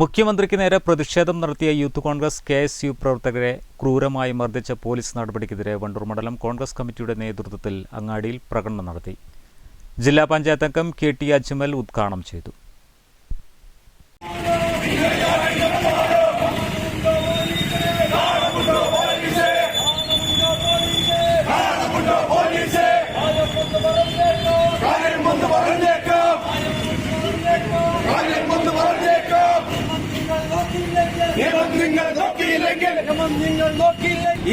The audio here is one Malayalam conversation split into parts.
മുഖ്യമന്ത്രിക്ക് നേരെ പ്രതിഷേധം നടത്തിയ Youth Congress K S U പ്രവർത്തകരെ ക്രൂരമായി മർദ്ദിച്ച പോലീസ് നടപടിക്കെതിരെ വണ്ടൂർ മണ്ഡലം കോൺഗ്രസ് കമ്മിറ്റിയുടെ നേതൃത്വത്തിൽ അങ്ങാടിയിൽ പ്രകടനം നടത്തി. ജില്ലാ പഞ്ചായത്ത് അംഗം കെ ടി അജ്മൽ ഉദ്ഘാടനം ചെയ്തു.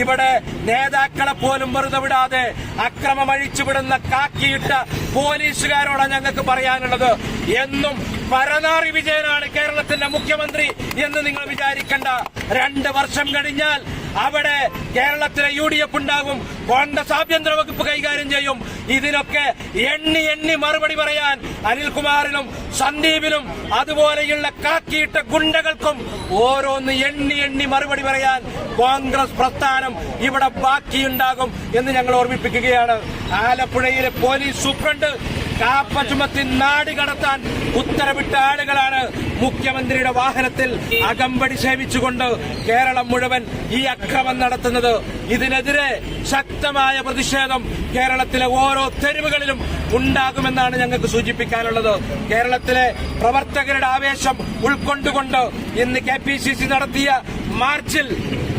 ഇവിടെ നേതാക്കളെ പോലും വെറുതെ വിടാതെ അക്രമം അഴിച്ചുവിടുന്ന കാക്കിയിട്ട പോലീസുകാരോടാണ് ഞങ്ങൾക്ക് പറയാനുള്ളത്. എന്നും പരനാറി വിജയനാണ് കേരളത്തിന്റെ മുഖ്യമന്ത്രി എന്ന് നിങ്ങൾ വിചാരിക്കണ്ട. രണ്ട് വർഷം കഴിഞ്ഞാൽ അവിടെ കേരളത്തിലെ യു ഡി എഫ് ഉണ്ടാകും. കോൺഗ്രസ് ആഭ്യന്തര വകുപ്പ് കൈകാര്യം ചെയ്യും. ഇതിനൊക്കെ എണ്ണി എണ്ണി മറുപടി പറയാൻ അനിൽകുമാറിനും സന്ദീപിനും അതുപോലെയുള്ള കാക്കിയിട്ട ഗുണ്ടകൾക്കും ഓരോന്ന് എണ്ണി എണ്ണി മറുപടി പറയാൻ കോൺഗ്രസ് പ്രസ്ഥാനം ഇവിടെ ബാക്കിയുണ്ടാകും എന്ന് ഞങ്ങൾ ഓർമ്മിപ്പിക്കുകയാണ്. ആലപ്പുഴയിലെ പോലീസ് സൂപ്രണ്ട് കാപ്പ ചുമത്തി നാട് കടത്താൻ ഉത്തരവിട്ട ആളുകളാണ് മുഖ്യമന്ത്രിയുടെ വാഹനത്തിൽ അകമ്പടി സേവിച്ചുകൊണ്ട് കേരളം മുഴുവൻ ഈ അക്രമം നടത്തുന്നത്. ഇതിനെതിരെ ശക്തമായ പ്രതിഷേധം കേരളത്തിലെ ഓരോ തെരുവുകളിലും ഉണ്ടാകുമെന്നാണ് ഞങ്ങൾക്ക് സൂചിപ്പിക്കാനുള്ളത്. കേരളത്തിലെ പ്രവർത്തകരുടെ ആവേശം ഉൾക്കൊണ്ടുകൊണ്ട് ഇന്ന് കെ പി സി സി നടത്തിയ മാർച്ചിൽ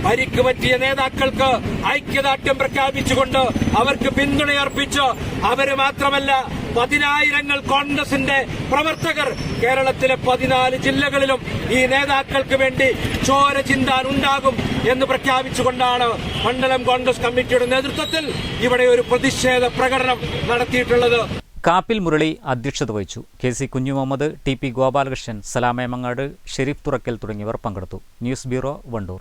പരിക്ക് പറ്റിയ നേതാക്കൾക്ക് ഐക്യദാർഢ്യം പ്രഖ്യാപിച്ചുകൊണ്ട് അവർക്ക് പിന്തുണയർപ്പിച്ച് അവർ മാത്രമല്ല പതിനായിരങ്ങൾ കോൺഗ്രസിന്റെ പ്രവർത്തകർ കേരളത്തിലെ പതിനാല് ജില്ലകളിലും ഈ നേതാക്കൾക്ക് വേണ്ടി ചോര ചിന്താൻ ഉണ്ടാകും എന്ന് പ്രഖ്യാപിച്ചുകൊണ്ടാണ് മണ്ഡലം കോൺഗ്രസ് കമ്മിറ്റിയുടെ നേതൃത്വത്തിൽ ഇവിടെ ഒരു പ്രതിഷേധ പ്രകടനം നടത്തിയിട്ടുള്ളത്. കാപ്പിൽ മുരളി അധ്യക്ഷത വഹിച്ചു. K C Kunhimuhammed T P Gopalakrishnan സലാമേമങ്ങാട് Sharif Thurakkal തുടങ്ങിയവർ പങ്കെടുത്തു. News bureau Wandoor.